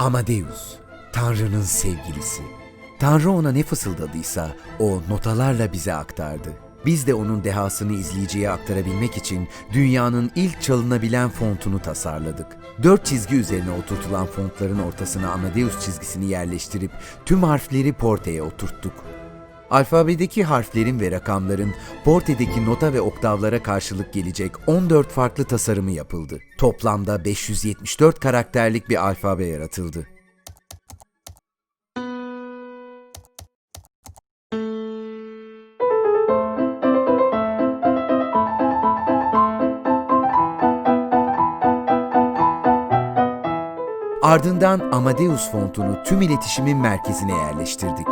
Amadeus, Tanrı'nın sevgilisi. Tanrı ona ne fısıldadıysa o notalarla bize aktardı. Biz de onun dehasını izleyiciye aktarabilmek için dünyanın ilk çalınabilen fontunu tasarladık. Dört çizgi üzerine oturtulan fontların ortasına Amadeus çizgisini yerleştirip tüm harfleri porteye oturttuk. Alfabedeki harflerin ve rakamların portedeki nota ve oktavlara karşılık gelecek 14 farklı tasarımı yapıldı. Toplamda 574 karakterlik bir alfabe yaratıldı. Ardından Amadeus fontunu tüm iletişimin merkezine yerleştirdik.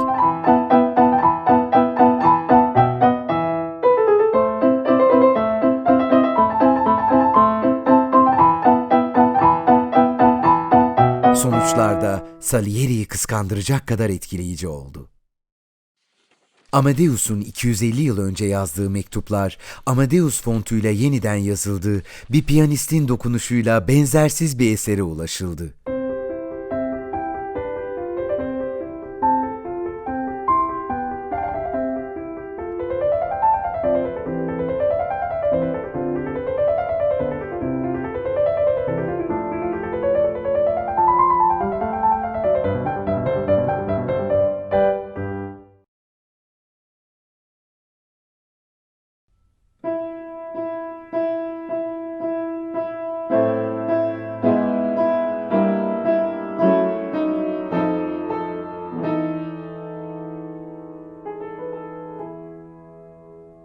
Sonuçlarda Salieri'yi kıskandıracak kadar etkileyici oldu. Amadeus'un 250 yıl önce yazdığı mektuplar Amadeus fontuyla yeniden yazıldı, bir piyanistin dokunuşuyla benzersiz bir esere ulaşıldı.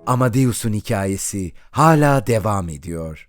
Amadeus'un hikayesi hala devam ediyor.